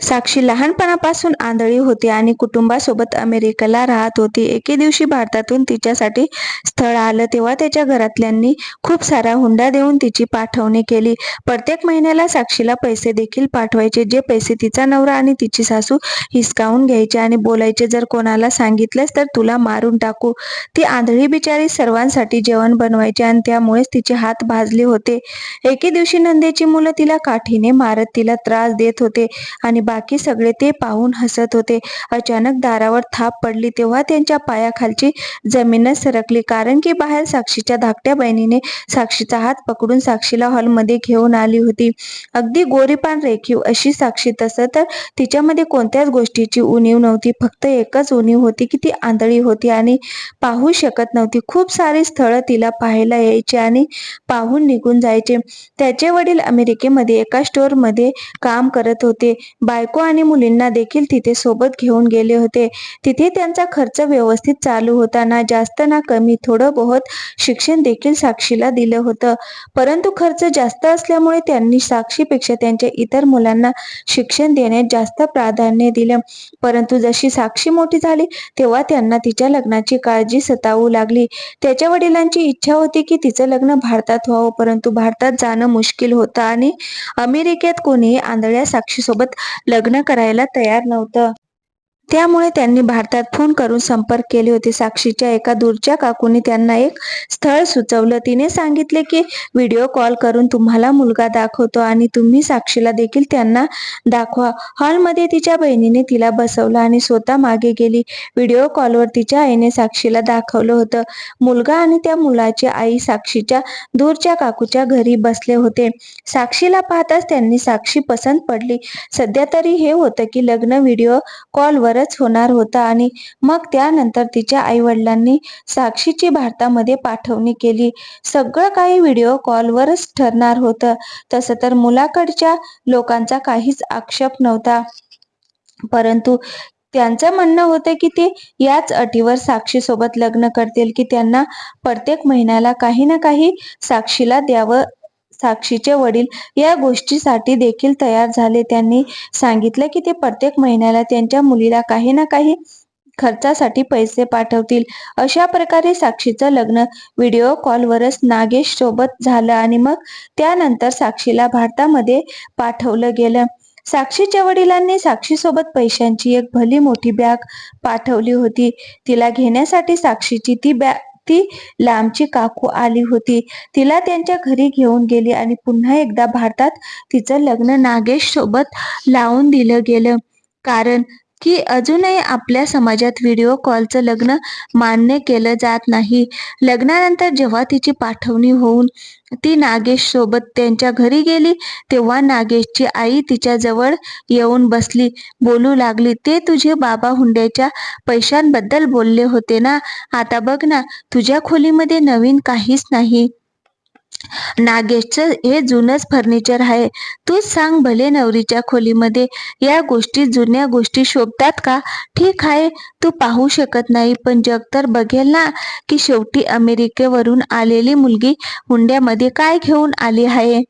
साक्षी लहानपणापासून आंधळी होती आणि कुटुंबासोबत अमेरिकेला राहत होती. एके दिवशी भारतातून तिच्यासाठी स्थळ आलं तेव्हा त्याच्या घरातल्यांनी खूप सारा हुंडा देऊन तिची पाठवणी केली. प्रत्येक महिन्याला साक्षीला पैसे देखील पाठवायचे जे पैसे तिचा नवरा आणि तिची सासू हिसकावून घ्यायचे आणि बोलायचे जर कोणाला सांगितलंस तर तुला मारून टाकू. ती आंधळी बिचारी सर्वांसाठी जेवण बनवायची आणि त्यामुळेच तिचे हात भाजले होते. एके दिवशी नंदेची मुलं तिला काठीने मारत तिला त्रास देत होते आणि बाकी सगळे ते पाहून हसत होते. अचानक दारावर थाप पडली तेव्हा त्यांच्या पायाखालची जमीनच सरकली. कारण की बाहेर साक्षीच्या धाकट्या बहिणीने साक्षीचा हात पकडून साक्षीला हॉलमध्ये घेऊन आली होती. अगदी गोरीपान रेखीव अशी साक्षी तसं तर तिच्यामध्ये कोणत्याच गोष्टीची उणीव नव्हती. फक्त एकच उणीव होती की ती आंधळी होती आणि पाहू शकत नव्हती. खूप सारी स्थळं तिला पाहायला यायची आणि पाहून निघून जायचे. त्याचे वडील अमेरिकेमध्ये एका स्टोअरमध्ये काम करत होते. बायको आणि मुलींना देखील तिथे सोबत घेऊन गेले होते. तिथे त्यांचा खर्च व्यवस्थित चालू होता ना जास्त ना कमी थोडं बहुत शिक्षण देखील साक्षीला दिलं होतं. परंतु खर्च जास्त असल्यामुळे त्यांनी साक्षीपेक्षा त्यांच्या इतर मुलांना शिक्षण देण्यात जास्त प्राधान्य दिलं. परंतु जशी साक्षी मोठी झाली तेव्हा त्यांना तिच्या लग्नाची काळजी सतावू लागली. त्याच्या वडिलांची इच्छा होती की तिचं लग्न भारतात व्हावं परंतु भारतात जाणं मुश्किल होतं आणि अमेरिकेत कोणीही आंधळ्या साक्षीसोबत लग्न करायला तयार नव्हतं. त्यामुळे त्यांनी भारतात फोन करून संपर्क केले होते. साक्षीच्या एका दूरच्या काकूने त्यांना एक स्थळ सुचवलं. तिने सांगितले की व्हिडिओ कॉल करून तुम्हाला मुलगा दाखवतो आणि तुम्ही साक्षीला देखील त्यांना दाखवा. हॉलमध्ये तिच्या बहिणीने तिला बसवलं आणि स्वतः मागे गेली. व्हिडिओ कॉलवर तिच्या आईने साक्षीला दाखवलं होतं. मुलगा आणि त्या मुलाची आई साक्षीच्या दूरच्या काकूच्या घरी बसले होते. साक्षीला पाहताच त्यांनी साक्षी पसंत पडली. सध्या तरी हे होतं की लग्न व्हिडिओ कॉलवर कॉलवरच होणार होता आणि मग त्यानंतर तिच्या आई वडिलांनी साक्षीची भारतामध्ये पाठवणी केली. सगळं काही व्हिडिओ कॉलवरच ठरणार होतं. तसं तर मुलाकडच्या लोकांचा काहीच आक्षेप नव्हता. परंतु त्यांचं म्हणणं होतं की ते याच अटीवर साक्षी सोबत लग्न करतील की त्यांना प्रत्येक महिन्याला काही ना काही साक्षीला द्यावं साक्षीचे वडील या गोष्टीसाठी देखील तयार झाले. त्यांनी सांगितलं की ते प्रत्येक महिन्याला त्यांच्या मुलीला काही ना काही खर्चासाठी पैसे पाठवतील. अशा प्रकारे साक्षीचं लग्न व्हिडिओ कॉलवरच नागेश सोबत झालं आणि मग त्यानंतर साक्षीला भारतामध्ये पाठवलं गेलं. साक्षीच्या वडिलांनी साक्षीसोबत पैशांची एक भली मोठी बॅग पाठवली होती. तिला घेण्यासाठी साक्षीची ती बॅग ती लांबची काकू आली होती. तिला त्यांच्या घरी घेऊन गेली आणि पुन्हा एकदा भारतात तिचं लग्न नागेश सोबत लावून दिलं गेलं. कारण की अजूनही आपल्या समाजात व्हिडिओ कॉलचं लग्न मान्य केलं जात नाही. लग्नानंतर जेव्हा तिची पाठवणी होऊन ती नागेश सोबत त्यांच्या घरी गेली तेव्हा नागेशची आई तिच्या जवळ येऊन बसली बोलू लागली ते तुझे बाबा हुंड्याच्या पैशांबद्दल बोलले होते ना? आता बघ ना तुझ्या खोलीमध्ये नवीन काहीच नाही. नागेशचं हे जुनंच फर्निचर आहे. तूच सांग भले नवरीच्या खोलीमध्ये या गोष्टी जुन्या गोष्टी शोभतात का? ठीक आहे तू पाहू शकत नाही पण जग तर बघेल ना की शेवटी अमेरिकेवरून आलेली मुलगी हुंड्यामध्ये काय घेऊन आली आहे?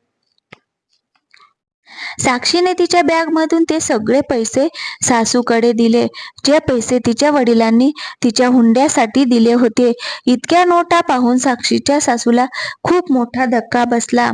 साक्षीने तिच्या बॅगमधून ते सगळे पैसे सासूकडे दिले. जे पैसे तिच्या वडिलांनी तिच्या हुंड्यासाठी दिले होते इतक्या नोटा पाहून साक्षीच्या सासूला खूप मोठा धक्का बसला.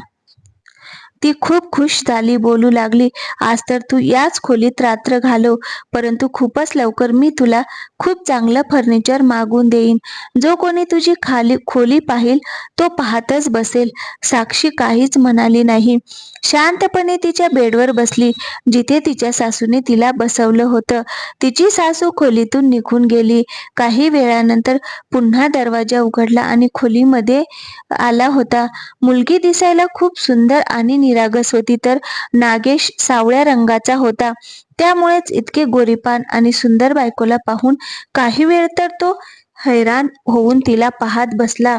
ती खूप खुश झाली बोलू लागली आज तर तू याच खोलीत रात्र घालव परंतु खूपच लवकर मी तुला खूप चांगलं फर्निचर मागून देईन. जो कोणी तुझी खाली खोली पाहिल तो पाहतच बसेल. साक्षी काहीच म्हणाली नाही. शांतपणे तिच्या बेडवर बसली जिथे तिच्या सासूने तिला बसवलं होतं. तिची सासू खोलीतून निघून गेली. काही वेळानंतर पुन्हा दरवाजा उघडला आणि खोलीमध्ये आला होता. मुलगी दिसायला खूप सुंदर आणि निरागस होती तर नागेश सावळ्या रंगाचा होता. त्यामुळेच इतके गोरीपान आणि सुंदर बायकोला पाहून काही वेळ तर तो हैराण होऊन तिला पाहत बसला.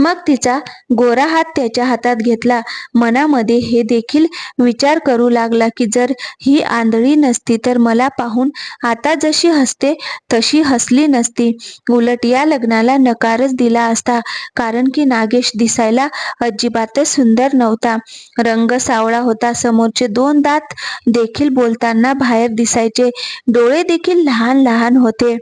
मग तिचा गोरा हात त्याच्या हातात घेतला. मनामध्ये हे देखील विचार करू लागला की जर ही आंधळी नसती तर मला पाहून आता जशी हसते तशी हसली नसती. उलट या लग्नाला नकारच दिला असता. कारण की नागेश दिसायला अजिबातच सुंदर नव्हता. रंग सावळा होता. समोरचे दोन दात देखील बोलताना बाहेर दिसायचे. डोळे देखील लहान लहान होते.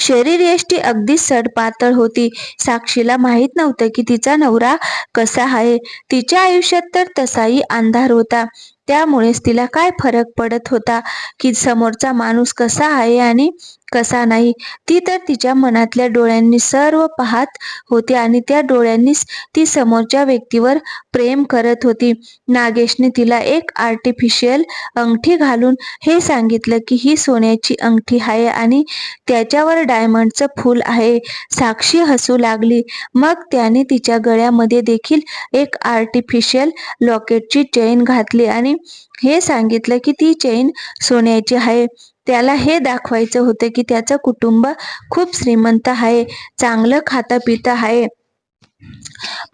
शरीर यष्टी अगदी सडपातळ होती. साक्षीला माहीत नव्हतं की तिचा नवरा कसा आहे. तिच्या आयुष्यात तर तसाही अंधार होता. त्यामुळेच तिला काय फरक पडत होता की समोरचा माणूस कसा आहे आणि कसा नाही ती तर तिच्या मनातल्या डोळ्यांनी सर्व पाहत होती आणि त्या डोळ्यांनीच ती समोरच्या व्यक्तीवर प्रेम करत होती. नागेशने तिला एक आर्टिफिशियल अंगठी घालून हे सांगितलं की ही सोन्याची अंगठी आहे आणि त्याच्यावर डायमंडचं फूल आहे. साक्षी हसू लागली. मग त्याने तिच्या गळ्यामध्ये देखील एक आर्टिफिशियल लॉकेटची चेन घातली आणि हे सांगितलं की ती चेन सोन्याची आहे. त्याला हे दाखवायचं होतं की त्याचं कुटुंब खूप श्रीमंत आहे चांगलं खाता पिता आहे.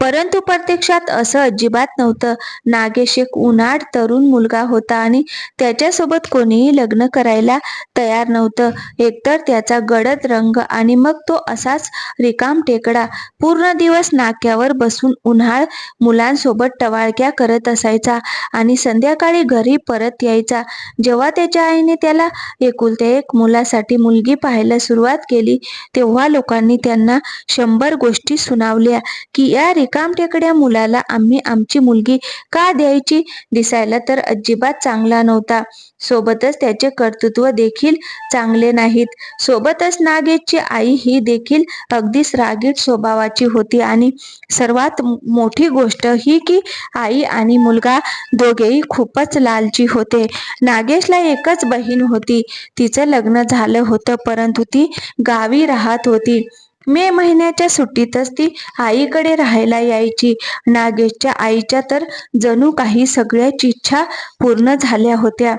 परंतु प्रत्यक्षात असं अजिबात नव्हतं. नागेश एक उन्हाळ तरुण मुलगा होता आणि त्याच्यासोबत कोणीही लग्न करायला तयार नव्हतं. एकतर त्याचा गडद रंग आणि मग तो असाच रिकाम टेकडा. पूर्ण दिवस नाक्यावर बसून उन्हाळ मुलांसोबत टवाळक्या करत असायचा आणि संध्याकाळी घरी परत यायचा. जेव्हा त्याच्या आईने त्याला एकुलत्या एक मुलासाठी मुलगी पाहायला सुरुवात केली तेव्हा लोकांनी त्यांना शंभर गोष्टी सुनावल्या की या रिकाम टेकड्या मुलाला आम्ही आमची मुलगी का द्यायची दिसायला तर अजिबात चांगला नव्हता. सोबतच त्याचे कर्तृत्व देखील चांगले नाहीत. सोबतच नागेशची आई ही देखील अगदीच रागीट स्वभावाची होती आणि सर्वात मोठी गोष्ट ही की आई आणि मुलगा दोघेही खूपच लालची होते. नागेशला एकच बहीण होती. तिचं लग्न झालं होतं परंतु ती गावी राहत होती. मे महिन्याच्या सुट्टीतच ती आईकडे राहायला यायची. नागेशच्या आईच्या तर जणू काही सगळ्याच इच्छा पूर्ण झाल्या होत्या.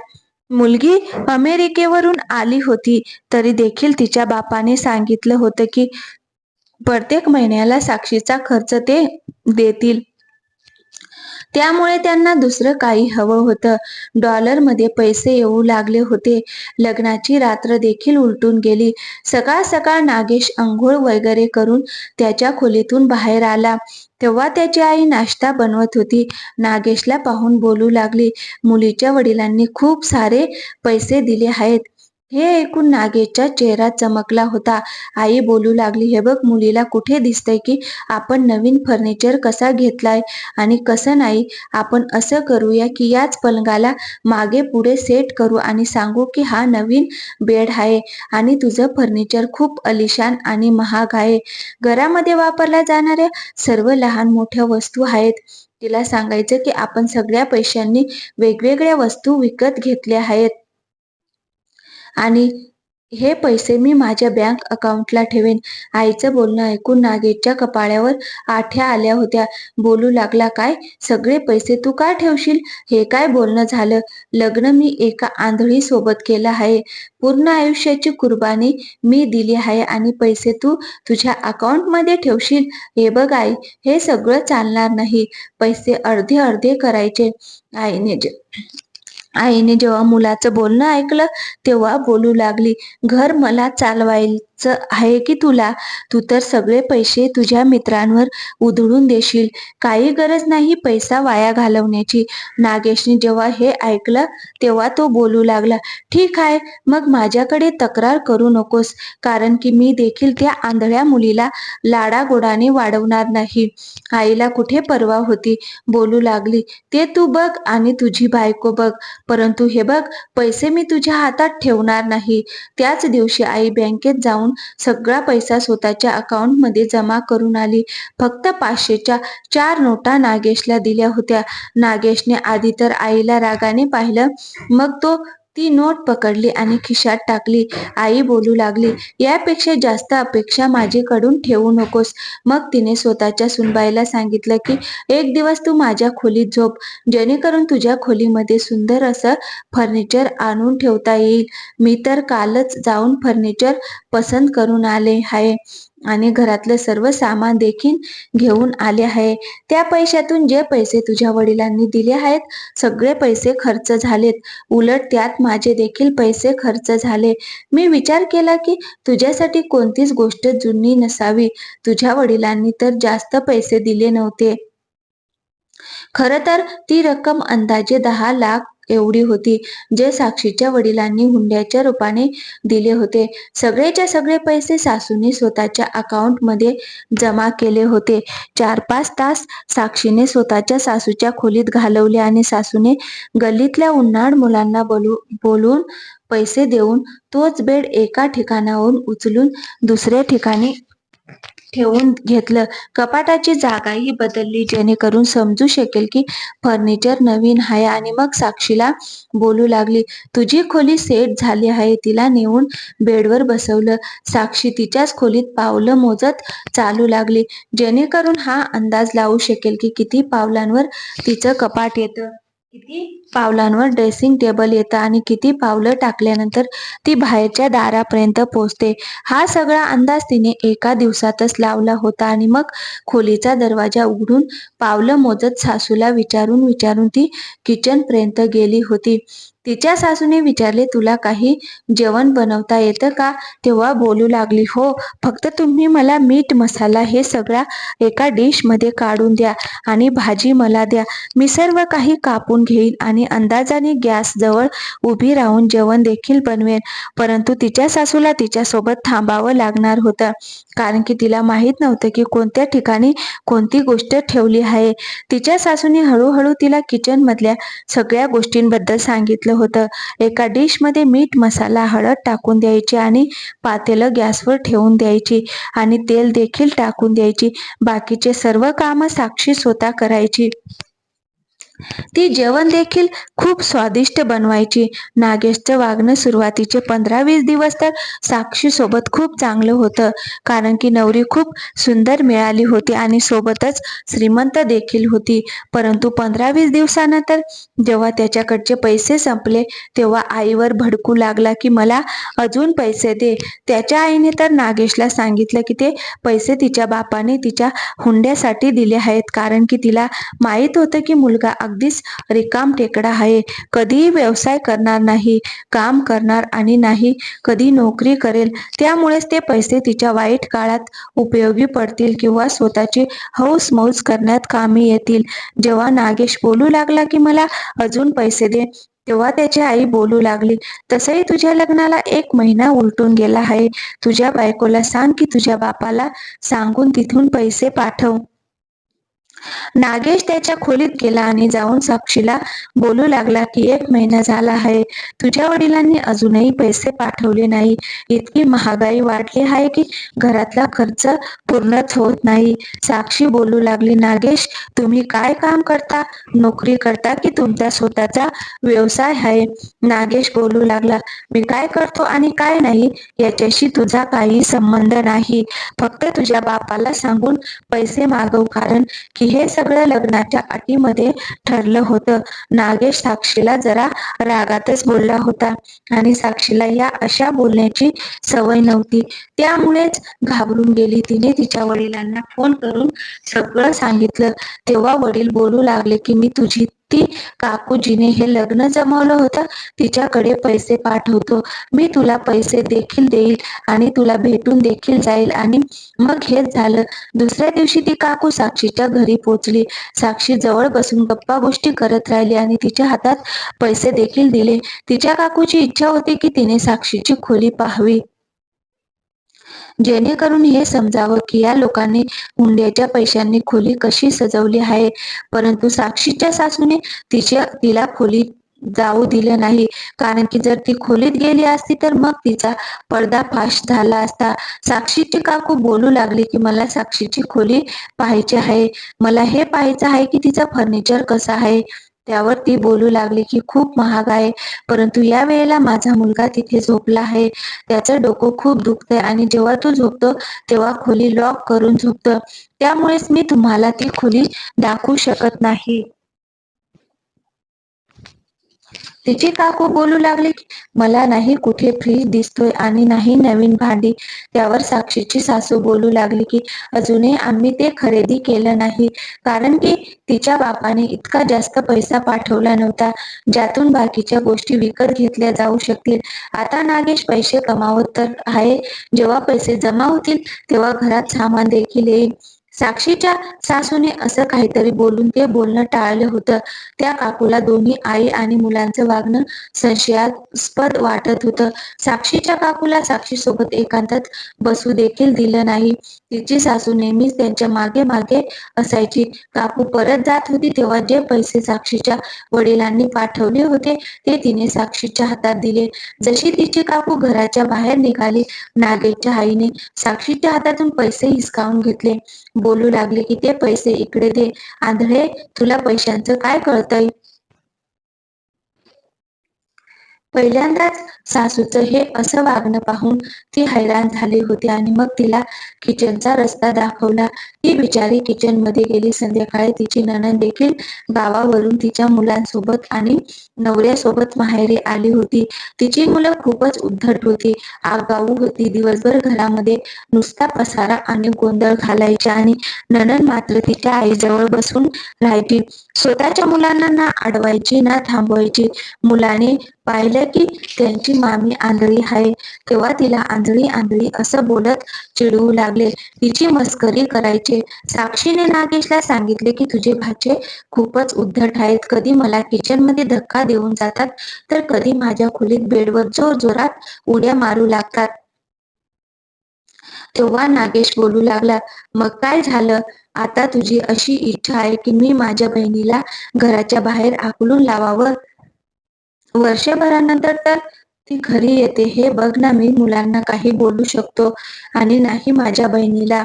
मुलगी अमेरिकेवरून आली होती तरी देखील तिच्या बापाने सांगितलं होतं की प्रत्येक महिन्याला साक्षीचा खर्च ते देतील. त्यामुळे त्यांना दुसरं काही हवं होतं. डॉलरमध्ये पैसे येऊ लागले होते. लग्नाची रात्र देखील उलटून गेली. सकाळ सकाळ नागेश अंघोळ वगैरे करून त्याच्या खोलीतून बाहेर आला. तेव्हा त्याची आई नाश्ता बनवत होती. नागेशला पाहून बोलू लागली मुलीच्या वडिलांनी खूप सारे पैसे दिले आहेत. हे ऐकून नागेशचा चेहरा चमकला होता. आई बोलू लागली हे बघ मुलीला कुठे दिसतंय की आपण नवीन फर्निचर कसा घेतलाय? आणि कसं नाही आपण असं करूया की याच पलंगाला मागे पुढे सेट करू आणि सांगू की हा नवीन बेड आहे आणि तुझं फर्निचर खूप अलिशान आणि महाग आहे. घरामध्ये वापरल्या जाणाऱ्या सर्व लहान मोठ्या वस्तू आहेत. तिला सांगायचं की आपण सगळ्या पैशांनी वेगवेगळ्या वस्तू विकत घेतल्या आहेत. आणि हे पैसे मी माझ्या बँक अकाउंटला ठेवेन. आईचं बोलणं ऐकून नागेशच्या कपाळ्यावर आठ्या आल्या होत्या. बोलू लागला काय? सगळे पैसे तू का ठेवशील? हे काय बोलणं झालं? लग्न मी एका आंधळी सोबत केलं आहे. पूर्ण आयुष्याची कुर्बानी मी दिली आहे आणि पैसे तू तुझ्या अकाउंटमध्ये ठेवशील? हे बघ आई हे सगळं चालणार नाही. पैसे अर्धे अर्धे करायचे. आईने जे आईने जेव्हा मुलाचं बोलणं ऐकलं तेव्हा बोलू लागली घर मला चालवायचं आहे की तुला? तू तर सगळे पैसे तुझ्या मित्रांवर उधळून देशील. काही गरज नाही पैसा वाया घालवण्याची. नागेशने जेव्हा हे ऐकलं तेव्हा तो बोलू लागला ठीक आहे मग माझ्याकडे तक्रार करू नकोस कारण की मी देखील त्या आंधळ्या मुलीला लाडागोडाने वाढवणार नाही. आईला कुठे परवा होती? बोलू लागली ते तू बघ आणि तुझी बायको बघ. परंतु हे बघ पैसे मी तुझ्या हातात ठेवणार नाही. त्याच दिवशी आई बँकेत जाऊन सगळा पैसा स्वतःच्या अकाउंटमध्ये जमा करून आली. फक्त पाचशेच्या चार नोटा नागेशला दिल्या होत्या. नागेशने आधी तर आईला रागाने पाहिलं. मग तो ती नोट पकडली आणि खिशात टाकली. आई बोलू लागली यापेक्षा जास्त अपेक्षा माझ्याकडून ठेवू नकोस. मग तिने स्वतःच्या सुनबाईला सांगितलं की एक दिवस तू माझ्या खोलीत झोप. जेणेकरून तुझ्या खोलीमध्ये सुंदर असं फर्निचर आणून ठेवता येईल. मी तर कालच जाऊन फर्निचर पसंत करून आले आहे. आणि घरातलं सर्व सामान देखील घेऊन आले आहे. त्या पैशातून जे पैसे तुझ्या वडिलांनी दिले आहेत सगळे पैसे खर्च झालेत. उलट त्यात माझे देखील पैसे खर्च झाले. मी विचार केला की तुझ्यासाठी कोणतीच गोष्ट जुनी नसावी. तुझ्या वडिलांनी तर जास्त पैसे दिले नव्हते. खर तर ती रक्कम अंदाजे दहा लाख एवढी होती. जे साक्षीच्या वडिलांनी हुंड्याच्या रूपाने दिले होते सगळेच्या सगळे पैसे सासूने स्वतःच्या अकाउंटमध्ये जमा केले होते. चार पाच तास साक्षीने स्वतःच्या सासूच्या खोलीत घालवले आणि सासूने गल्लीतल्या उन्हाळ मुलांना बोलू बोलून पैसे देऊन तोच बेड एका ठिकाणाहून उचलून दुसऱ्या ठिकाणी ठेवून घेतलं. कपाटाची जागाही बदलली जेणेकरून समजू शकेल की फर्निचर नवीन आहे आणि मग साक्षीला बोलू लागली तुझी खोली सेट झाली आहे तिला नेऊन बेडवर बसवलं. साक्षी तिच्याच खोलीत पावलं मोजत चालू लागली जेणेकरून हा अंदाज लावू शकेल की किती पावलांवर तिचं कपाट येतं. किती पावलांवर ड्रेसिंग टेबल येतं आणि किती पावलं टाकल्यानंतर ती बाहेरच्या दारापर्यंत पोहोचते. हा सगळा अंदाज तिने एका दिवसातच लावला होता आणि मग खोलीचा दरवाजा उघडून पावलं मोजत सासूला विचारून विचारून ती किचन पर्यंत गेली होती. तिच्या सासूने विचारले तुला काही जेवण बनवता येतं का? तेव्हा बोलू लागली हो फक्त तुम्ही मला मीठ मसाला हे सगळा एका डिशमध्ये काढून द्या आणि भाजी मला द्या. मी सर्व काही कापून घेईन आणि अंदाजाने गॅस जवळ उभी राहून जेवण देखील बनवेन. परंतु तिच्या सासूला तिच्यासोबत थांबावं लागणार होतं. कारण की तिला माहीत नव्हतं की कोणत्या ठिकाणी कोणती गोष्ट ठेवली आहे. तिच्या सासूने हळूहळू तिला किचन मधल्या सगळ्या गोष्टींबद्दल सांगितलं होतं. एका डिशमध्ये मीठ मसाला हळद टाकून द्यायची आणि पातेलं गॅसवर ठेवून द्यायची आणि तेल देखील टाकून द्यायची. बाकीचे सर्व काम साक्षी स्वतः करायची. ती जेवण देखील खूप स्वादिष्ट बनवायची. नागेशचं वागणं सुरुवातीचे पंधरा वीस दिवस तर साक्षी सोबत खूप चांगलं होतं. कारण की नवरी खूप सुंदर मिळाली होती आणि सोबतच श्रीमंत देखील होती. परंतु पंधरा वीस दिवसानंतर जेव्हा त्याच्याकडचे पैसे संपले तेव्हा आईवर भडकू लागला की मला अजून पैसे दे. त्याच्या आईने तर नागेशला सांगितलं की ते पैसे तिच्या बापाने तिच्या हुंड्यासाठी दिले आहेत. कारण की तिला माहीत होतं की मुलगा अगदीच रिकाम टेकडा आहे. कधीही व्यवसाय करणार नाही काम करणार आणि नाही कधी नोकरी करेल त्यामुळेच ते पैसे तिच्या वाईट काळात उपयोगी पडतील किंवा स्वतःची हौस मौज करण्यात कामी येतील. जेव्हा नागेश बोलू लागला की मला अजून पैसे दे तेव्हा त्याची आई बोलू लागली तसंही तुझ्या लग्नाला एक महिना उलटून गेला आहे. तुझ्या बायकोला सांग की तुझ्या बापाला सांगून तिथून पैसे पाठव. नागेश त्याच्या खोलीत गेला आणि जाऊन साक्षीला बोलू लागला की एक महिना झाला आहे. तुझ्या वडिलांनी अजूनही पैसे पाठवले नाही. इतकी महागाई वाढली आहे की घरातला खर्च पूर्णच होत नाही. साक्षी बोलू लागली नागेश तुम्ही काय काम करता? नोकरी करता की तुमचा स्वतःचा व्यवसाय आहे? नागेश बोलू लागला मी काय करतो आणि काय नाही? याच्याशी तुझा काही संबंध नाही. फक्त तुझ्या बापाला सांगून पैसे मागव कारण की हे सगळं लग्नाच्या अटीमध्ये ठरलं होतं. नागेश साक्षीला जरा रागातच बोलला होता आणि साक्षीला या अशा बोलण्याची सवय नव्हती. त्यामुळेच घाबरून गेली. तिने तिच्या वडिलांना फोन करून सगळं सांगितलं. तेव्हा वडील बोलू लागले की मी तुझी ती काकूजीने हे लग्न जमवलं होतं. तिच्याकडे पैसे पाठवतो. मी तुला पैसे देखील देईल आणि तुला भेटून देखील जाईल. आणि मग हेच झालं. दुसऱ्या दिवशी ती काकू साक्षीच्या घरी पोचली. साक्षी जवळ बसून गप्पा गोष्टी करत राहिली आणि तिच्या हातात पैसे देखील दिले. तिच्या काकूची इच्छा होती की तिने साक्षीची खोली पाहावी. जेणेकरून हे समजावं की या लोकांनी हुंड्याच्या पैशांनी खोली कशी सजवली आहे. परंतु साक्षीच्या सासूने तिच्या तिला खोली जाऊ दिलं नाही. कारण की जर ती खोलीत गेली असती तर मग तिचा पर्दाफाश झाला असता. साक्षीची काकू बोलू लागली की मला साक्षीची खोली पाहायची आहे. मला हे पाहायचं आहे की तिचा फर्निचर कसा आहे. त्यावर ती बोलू लागली की खूप महाग आहे परंतु या वेळेला माझा मुलगा तिथे झोपला आहे. त्याचं डोकं खूप दुखतंय आणि जेव्हा तो झोपतो तेव्हा खोली लॉक करून झोपतं. त्यामुळेच मी तुम्हाला ती खोली दाखवू शकत नाही. तिची काकू बोलू लागली की मला नाही कुठे फ्रीज दिसतोय आणि नाही नवीन भांडी. त्यावर साक्षीची सासू बोलू लागली की अजूनही आम्ही ते खरेदी केलं नाही कारण की तिच्या बापाने इतका जास्त पैसा पाठवला नव्हता ज्यातून बाकीच्या गोष्टी विकत घेतल्या जाऊ शकतील. आता नागेश पैसे कमावत तर आहे जेव्हा पैसे जमा होतील तेव्हा घरात सामान देखील येईल. साक्षीच्या सासूने असं काहीतरी बोलून ते बोलणं टाळलं होतं. त्या काकूला दोन्ही आई आणि मुलांचं वागणं संशयास्पद वाटत होतं. साक्षीच्या काकूला साक्षी सोबत एकांतात बसू देखील दिलं नाही. तिची सासू नेहमीच त्यांच्या मागे मागे असायची. काकू परत जात होती तेव्हा जे पैसे साक्षीच्या वडिलांनी पाठवले होते ते तिने साक्षीच्या हातात दिले. जशी तिची काकू घराच्या बाहेर निघाली नागेच्या आईने साक्षीच्या हातातून पैसे हिसकावून घेतले. बोलू लागले की ते पैसे इकडे दे. आंधळे तुला पैशांचं काय कळतंय? पहिल्यांदाच सासूचं हे असं वागणं पाहून ती हैराण झाली होती आणि मग तिला किचनचा रस्ता दाखवला. ती बिचारी किचनमध्ये गेली. संध्याकाळी तिची नणंद देखील गावावरून तिच्या मुलांसोबत आणि नवऱ्यासोबत माहेरी आली होती. तिची मुलं खूपच उद्धट होती. आगाऊ होती. दिवसभर घरामध्ये नुसता पसारा आणि गोंधळ घालायचा आणि नणंद मात्र तिच्या आईजवळ बसून राहायची. स्वतःच्या मुलांना ना अडवायची ना थांबवायची. मुलाने पाहिलं की त्यांची मामी आंधळी आहे. तेव्हा तिला आंधळी आंधळी असं बोलत चिडवू लागले. तिची मस्करी करायचे. साक्षीने नागेशला सांगितले की तुझे भाचे खूपच उद्धट आहेत. कधी मला किचनमध्ये धक्का देऊन जातात तर कधी माझ्या खोलीत बेडवर जोर जोरात उड्या मारू लागतात. तेव्हा नागेश बोलू लागला मग काय झालं? आता तुझी अशी इच्छा आहे की मी माझ्या बहिणीला घराच्या बाहेर आकलून लावावं? वर्षभरानंतर तर ती घरी येते. हे बघ ना मी मुलांना काही बोलू शकतो आणि नाही माझ्या बहिणीला.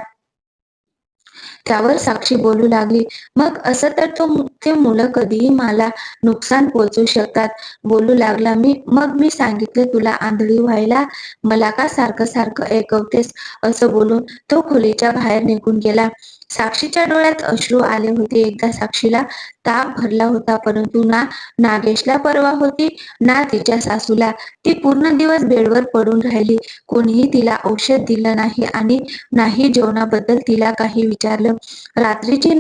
त्यावर साक्षी बोलू लागली. मग असं तर तो ते मुलं कधीही मला नुकसान पोहोचू शकतात बोलू लागला मी. मग मी सांगितले तुला आंधळी व्हायला मला का सारखं सारखं ऐकवतेस? असं बोलून तो खोलीच्या बाहेर निघून गेला. साक्षीच्या डोळ्यात अश्रू आले होते. एकदा साक्षीला ताप भरला होता परंतु ना नागेशला परवा होती ना तिच्या सासूला. ती पूर्ण दिवस बेडवर पडून राहिली. कोणीही तिला औषध दिलं नाही आणि नाही जेवणाबद्दल तिला काही विचारलं. रात्रीची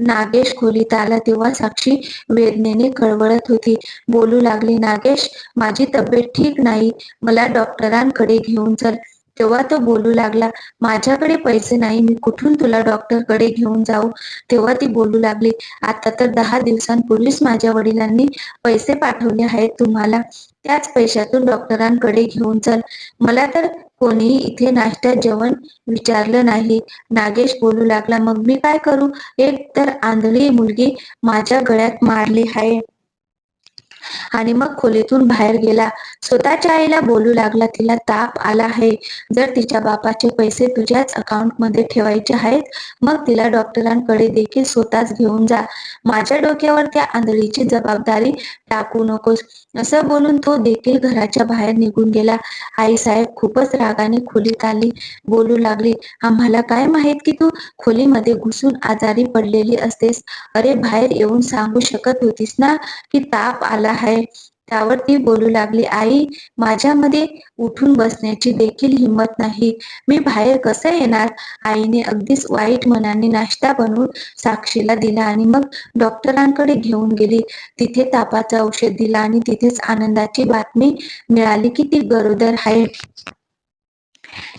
नागेश खोलीत आला तेव्हा साक्षी वेदनेने कळवळत होती. बोलू लागली नागेश माझी तब्येत ठीक नाही. मला डॉक्टरांकडे घेऊन चल. तेव्हा तो बोलू लागला माझ्याकडे पैसे नाही मी कुठून तुला डॉक्टरकडे घेऊन जाऊ? तेव्हा ती बोलू लागली आता तर दहा दिवसांपूर्वीच माझ्या वडिलांनी पैसे पाठवले आहेत तुम्हाला त्याच पैशातून डॉक्टरांकडे घेऊन चल. मला तर कोणीही इथे नाश्ता जेवण विचारलं नाही. नागेश बोलू लागला मग मी काय करू? एक तर आंधळी मुलगी माझ्या गळ्यात मारली आहे. आणि मग खोलीतून बाहेर गेला. स्वतःच्या आईला बोलू लागला तिला ताप आला आहे. जर तिच्या बापाचे पैसे तुझ्याच अकाउंटमध्ये ठेवायचे आहेत मग तिला डॉक्टरांकडे देखील स्वतःच घेऊन जा. माझ्या डोक्यावर त्या आंधळीची जबाबदारी टाकू नकोस. असं बोलून तो देखील घराच्या बाहेर निघून गेला. आई साहेब खूपच रागाने खोलीत आली बोलू लागली आम्हाला काय माहीत की तू खोलीमध्ये घुसून आजारी पडलेली असतेस? अरे बाहेर येऊन सांगू शकत होतीस ना की ताप आला आहे. त्यावर ती बोलू लागली आई माझ्यामध्ये उठून बसण्याची देखील हिंमत नाही. मी बाहेर कसं येणार? आईने अगदीच वाईट मनाने नाश्ता बनवून साक्षीला दिला आणि मग डॉक्टरांकडे घेऊन गेली. तिथे तापाचं औषध दिला आणि तिथेच आनंदाची बातमी मिळाली की ती गरोदर आहे.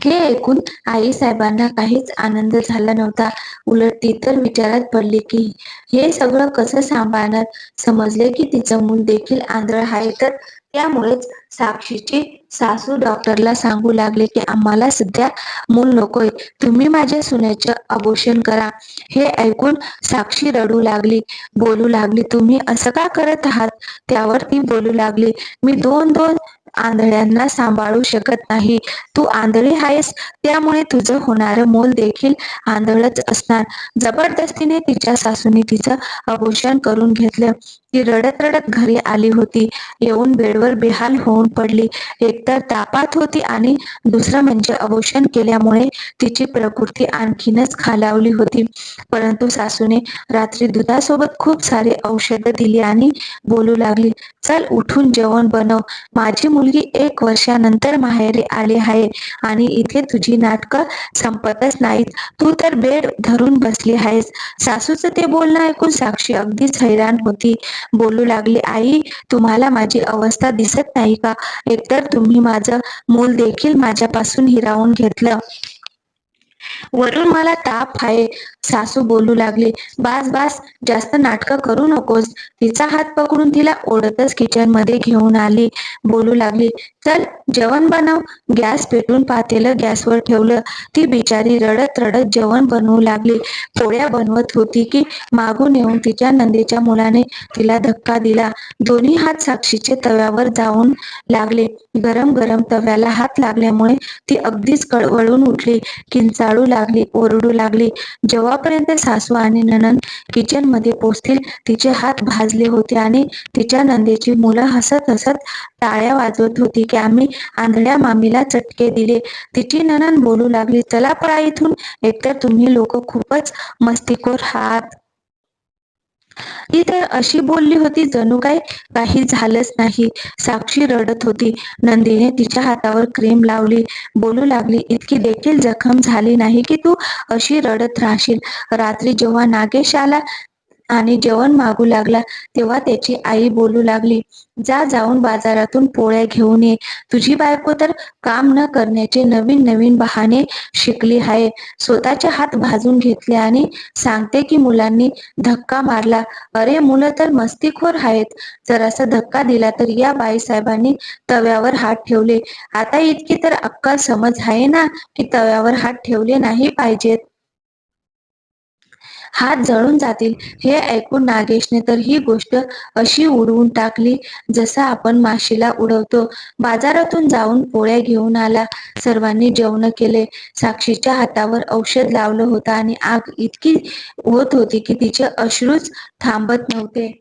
हे ऐकून आई साहेबांना काहीच आनंद झाला नव्हता. उलट ती तर विचारात पडली की हे सगळं कसं सांभाळणार? समजले की तिचं मूल देखील आंधळ आहे तर त्यामुळेच साक्षीची सासू डॉक्टरला सांगू लागले की आम्हाला सध्या मूल नकोय. तुम्ही माझ्या सुनेचं अबोषण करा. हे ऐकून साक्षी रडू लागली. बोलू लागली तुम्ही असं का करत आहात? त्यावर ती बोलू लागली मी दोन दोन आंधळ्यांना सांभाळू शकत नाही. तू आंधळी आहेस त्यामुळे तुझं होणारं मोल देखील आंधळच असणार. जबरदस्तीने तिच्या सासूने तिचं अभूषण करून घेतलं. ती रडत रडत घरी आली होती. येऊन बेडवर बेहाल होऊन पडली. एकतर तापात होती आणि दुसरं म्हणजे अभूषण केल्यामुळे तिची प्रकृती आणखीनच खालावली होती. परंतु सासूने रात्री दुधासोबत खूप सारे औषधं दिली आणि बोलू लागली चल उठून जेवण बनव. माझी मुली मुलगी एक वर्षानंतर माहेरी आली आहे आणि इथे तुझी नाटकं संपतच नाहीत. तू तर बेड धरून बसली आहेस. सासूचं ते बोलणं ऐकून साक्षी अगदीच हैराण होती. बोलू लागली आई तुम्हाला माझी अवस्था दिसत नाही का? एकतर तुम्ही माझं मूल देखील माझ्यापासून हिरावून घेतलं. वरून मला ताप आहे. सासू बोलू लागली. बास बास जास्त नाटकं करू नकोस. तिचा हात पकडून तिला ओढतच किचनमध्ये घेऊन आली. बोलू लागली चल जेवण बनव. गॅस पेटून पातेलं गॅसवर ठेवलं. ती बिचारी रडत रडत जेवण बनवू लागली. पोळ्या बनवत होती की मागून येऊन तिच्या नंदेच्या मुलाने तिला धक्का दिला. दोन्ही हात साक्षीचे तव्यावर जाऊन लागले. गरम गरम तव्याला हात लागल्यामुळे ती अगदीच कळवळून उठली. किंचाळू लागली ओरडू लागली. जेव्हा जेव्हापर्यंत सासू आणि ननन किचनमध्ये पोचतील. तिचे हात भाजले होते आणि तिच्या नंदेची मुलं हसत हसत टाळ्या वाजवत होती की आम्ही आंधळ्या मामीला चटके दिले. तिची ननन बोलू लागली चला पळा इथून. एकतर तुम्ही लोक खूपच मस्तीखोर आहात. ती तर अशी बोलली होती जणू काय? काही झालंच नाही. साक्षी रडत होती. नंदीने तिच्या हातावर क्रीम लावली बोलू लागली इतकी देखील जखम झाली नाही की तू अशी रडत राहशील. रात्री जेव्हा नागेश आला आणि जेवण मागू लागला तेव्हा त्याची आई बोलू लागली जा जाऊन बाजारातून पोळ्या घेऊन ये. तुझी बायको तर काम न करण्याचे नवीन नवीन बहाणे शिकली आहे. स्वतःचे हात भाजून घेतले आणि सांगते की मुलांनी धक्का मारला. अरे मुलं तर मस्तीखोर आहेत. जरासा धक्का दिला तर या बाईसाहेबांनी तव्यावर हात ठेवले. आता इतकी तर अक्कल समज आहे ना की तव्यावर हात ठेवले नाही पाहिजेत. हात जळून जातील हे ऐकून नागेशने तर ही गोष्ट अशी उडवून टाकली जसा आपण माशीला उडवतो. बाजारातून जाऊन पोळ्या घेऊन आला. सर्वांनी जेवण केले. साक्षीच्या हातावर औषध लावलं होतं आणि आग इतकी होत होती की तिचे अश्रूच थांबत नव्हते.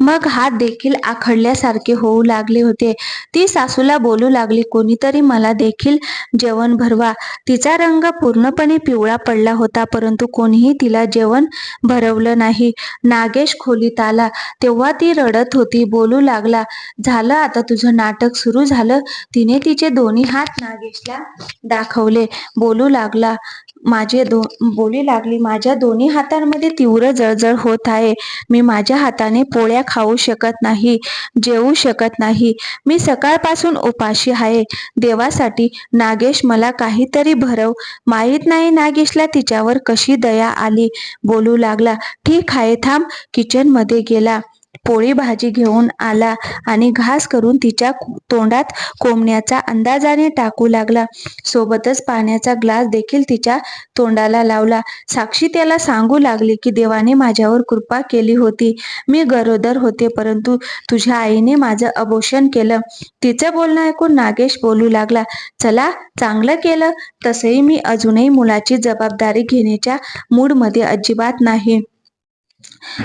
मग हात देखील आखडल्यासारखे होऊ लागले होते. ती सासूला बोलू लागली कोणीतरी मला देखील जेवण भरवा. तिचा रंग पूर्णपणे पिवळा पडला होता परंतु कोणीही तिला जेवण भरवलं नाही. नागेश खोलीत आला. तेव्हा ती रडत होती बोलू लागला झालं आता तुझं नाटक सुरू झालं. तिने तिचे दोन्ही हात नागेशला दाखवले. बोलू लागला माझे दो बोली लागली माझ्या दोन्ही हातांमध्ये तीव्र जळजळ होत आहे. मी माझ्या हाताने पोळ्या खाऊ शकत नाही जेवू शकत नाही. मी सकाळपासून उपाशी आहे. देवासाठी नागेश मला काहीतरी भरव. माहीत नाही नागेशला तिच्यावर कशी दया आली. बोलू लागला ठीक आहे थांब. किचनमध्ये गेला. पोळी भाजी घेऊन आला आणि घास करून तिच्या तोंडात कोंबण्याचा अंदाजाने टाकू लागला. सोबतच पाण्याचा ग्लास देखील तिच्या तोंडाला लावला. साक्षी त्याला सांगू लागली की देवाने माझ्यावर कृपा केली होती. मी गरोदर होते परंतु तुझ्या आईने माझं अबोषण केलं. तिचं बोलणं ऐकून नागेश बोलू लागला चला चांगलं केलं. तसंही मी अजूनही मुलाची जबाबदारी घेण्याच्या मूडमध्ये अजिबात नाही.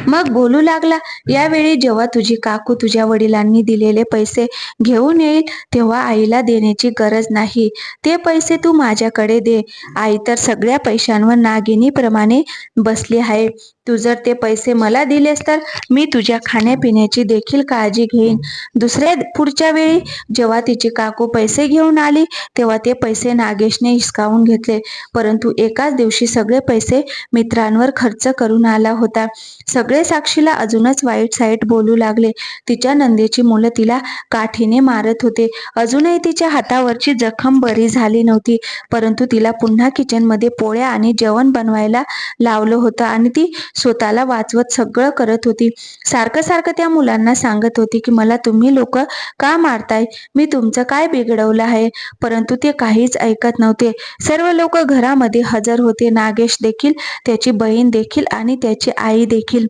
मग बोलू लागला यावेळी जेव्हा तुझी काकू तुझ्या वडिलांनी दिलेले पैसे घेऊन येईल तेव्हा आईला देण्याची गरज नाही. ते पैसे तू माझ्याकडे दे. आई तर सगळ्या पैशांवर नागिनीप्रमाणे बसली आहे. तू जर ते पैसे मला दिलेस तर मी तुझ्या खाण्यापिण्याची देखील काळजी घेईन. दुसऱ्या पुढच्या वेळी जेव्हा तिची काकू पैसे घेऊन आली तेव्हा ते पैसे नागेशने हिसकावून घेतले. परंतु एकाच दिवशी सगळे पैसे मित्रांवर खर्च करून आला होता. सगळे साक्षीला अजूनच वाईट साईट बोलू लागले. तिच्या नंदेची मुलं तिला काठीने मारत होते. अजूनही तिच्या हातावरची जखम बरी झाली नव्हती परंतु तिला पुन्हा किचनमध्ये पोळ्या आणि जेवण बनवायला लावलं होतं आणि ती स्वतःला वाचवत सगळं करत होती. सारखं सारखं त्या मुलांना सांगत होती की मला तुम्ही लोक का मारताय? मी तुमचं काय बिघडवलं आहे? परंतु ते काहीच ऐकत नव्हते. सर्व लोक घरामध्ये हजर होते. नागेश देखील त्याची बहीण देखील आणि त्याची आई देखील.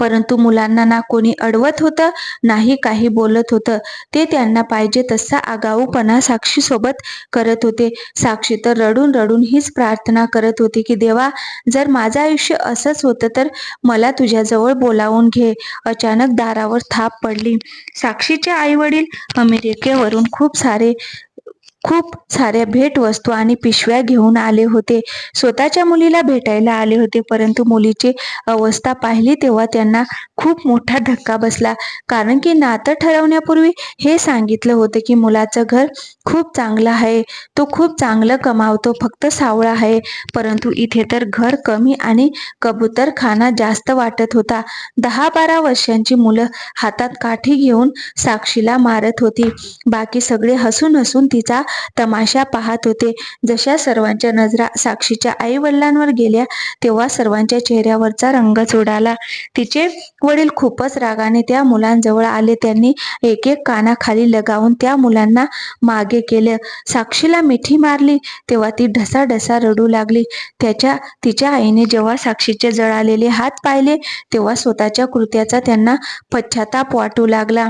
परंतु मुलांना ना कोणी अडवत होतं नाही काही बोलत होतं. ते त्यांना पाहिजे तसा आगाऊपणा साक्षी सोबत करत होते. साक्षी तर रडून रडून हीच प्रार्थना करत होती की देवा जर माझं आयुष्य असंच होतं तर मला तुझ्याजवळ बोलावून घे. अचानक दारावर थाप पडली. साक्षीचे आई वडील अमेरिकेवरून खूप सारे खूप साऱ्या भेटवस्तू आणि पिशव्या घेऊन आले होते. स्वतःच्या मुलीला भेटायला आले होते परंतु मुलीची अवस्था पाहिली तेव्हा त्यांना खूप मोठा धक्का बसला. कारण की नातं ठरवण्यापूर्वी हे सांगितलं होतं की मुलाचं घर खूप चांगलं आहे. तो खूप चांगलं कमावतो फक्त सावळा आहे. परंतु इथे तर घर कमी आणि कबूतरखाना जास्त वाटत होता. दहा बारा वर्षांची मुलं हातात काठी घेऊन साक्षीला मारत होती. बाकी सगळे हसून हसून तिचा तमाशा पाहत होते. जशा सर्वांच्या नजरा साक्षीच्या आई वडिलांवर गेल्या तेव्हा सर्वांच्या चेहऱ्यावरचा रंगच उडाला तिचे वडील खूपच रागाने त्या मुलांजवळ आले. त्यांनी एक एक कानाखाली लगावून त्या मुलांना मागे केलं. साक्षीला मिठी मारली तेव्हा ती ढसा ढसा रडू लागली. त्याच्या तिच्या आईने जेव्हा साक्षीचे जळालेले हात पाहिले तेव्हा स्वतःच्या कृत्याचा त्यांना पश्चाताप वाटू लागला.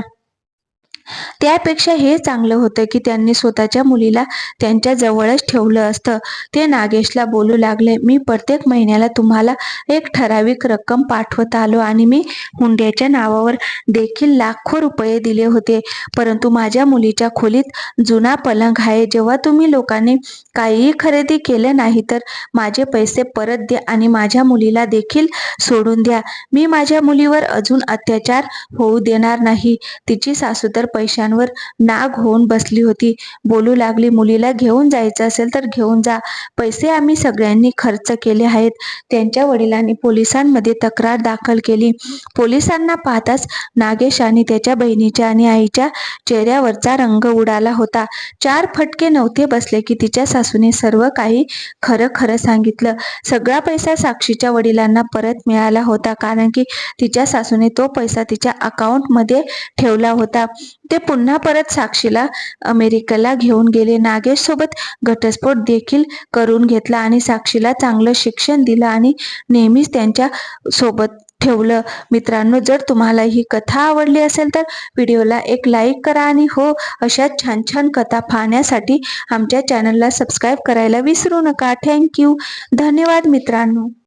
त्यापेक्षा हे चांगलं होतं की त्यांनी स्वतःच्या मुलीला त्यांच्या जवळच ठेवलं असतं. ते नागेशला बोलू लागले मी प्रत्येक महिन्याला तुम्हाला एक ठराविक रक्कम पाठवत आलो आणि मी हुंड्याच्या नावावर देखील लाखो रुपये दिले होते. परंतु माझ्या मुलीच्या खोलीत जुना पलंग आहे. जेव्हा तुम्ही लोकांनी काहीही खरेदी केलं नाही तर माझे पैसे परत द्या आणि माझ्या मुलीला देखील सोडून द्या. मी माझ्या मुलीवर अजून अत्याचार होऊ देणार नाही. तिची सासू तर पैशांवर नाग होऊन बसली होती. बोलू लागली मुलीला घेऊन जायचं असेल तर घेऊन जा. पैसे आम्ही सगळ्यांनी खर्च केले आहेत. त्यांच्या वडिलांनी पोलिसांमध्ये तक्रार दाखल केली. पोलिसांना पाहताच नागेश आणि त्याच्या बहिणीच्या आणि आईच्या चेहऱ्यावरचा रंग उडाला होता. चार फटके नव्हते बसले की तिच्या सासूने सर्व काही खरं खरं सांगितलं. सगळा पैसा साक्षीच्या वडिलांना परत मिळाला होता कारण की तिच्या सासूने तो पैसा तिच्या अकाउंटमध्ये ठेवला होता. ते पुन्हा परत साक्षीला अमेरिकेला घेऊन गेले. नागेश सोबत घटस्फोट देखील करून घेतला आणि साक्षीला चांगलं शिक्षण दिलं आणि नेहमीच त्यांच्यासोबत ठेवलं. मित्रांनो जर तुम्हाला ही कथा आवडली असेल तर व्हिडिओला एक लाईक करा आणि हो अशा छान छान कथा पाहण्यासाठी आमच्या चॅनलला सबस्क्राईब करायला विसरू नका. थँक्यू धन्यवाद मित्रांनो.